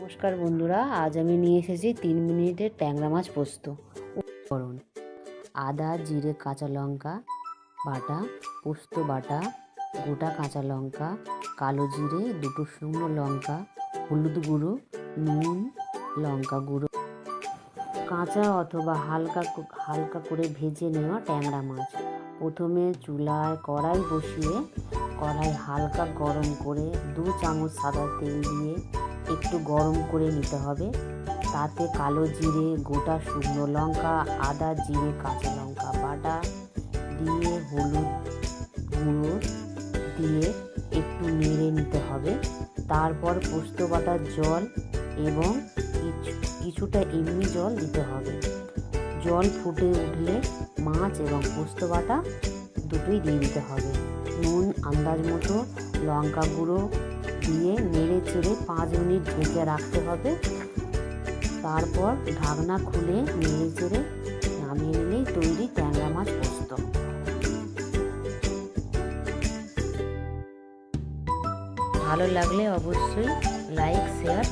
নমস্কার বন্ধুরা, আজ আমি নিয়ে এসেছি তিন মিনিটের ট্যাংরা মাছ পোস্ত। উপকরণ, আদা, জিরে, কাঁচা লঙ্কা বাটা, পোস্ত বাটা, গোটা কাঁচা লঙ্কা, কালো জিরে, দুটো শুকনো লঙ্কা, হলুদ গুঁড়ো, নুন, লঙ্কা গুঁড়ো, কাঁচা অথবা হালকা হালকা করে ভেজে নেওয়া ট্যাংরা মাছ। প্রথমে চুলায় কড়াই বসিয়ে কড়াই হালকা গরম করে দু চামচ সাদা তেল দিয়ে একটু গরম করে নিতে হবে। তাতে কালো জিরে, গোটা শুকনো লঙ্কা, আদা, জিরে, কাঁচা লঙ্কা বাটা দিয়ে হলুদ গুঁড়ো দিয়ে একটু নেড়ে নিতে হবে। তারপর পোস্ত বাটার জল এবং কিছু, কিছুটা এমনি জল দিতে হবে। জল ফুটে উঠলে মাছ এবং পোস্ত বাটা দুটোই দিয়ে দিতে হবে। নুন, আন্দাজ মতো লঙ্কা গুঁড়ো দিয়ে নেড়ে চেড়ে পাঁচ মিনিট ঢেকে রাখতে হবে। তারপর ঢাকনা খুলে নেড়ে চেড়ে নামিয়ে নিলেই তৈরি ট্যাংরা মাছ পোস্ত। ভালো লাগলে অবশ্যই লাইক, শেয়ার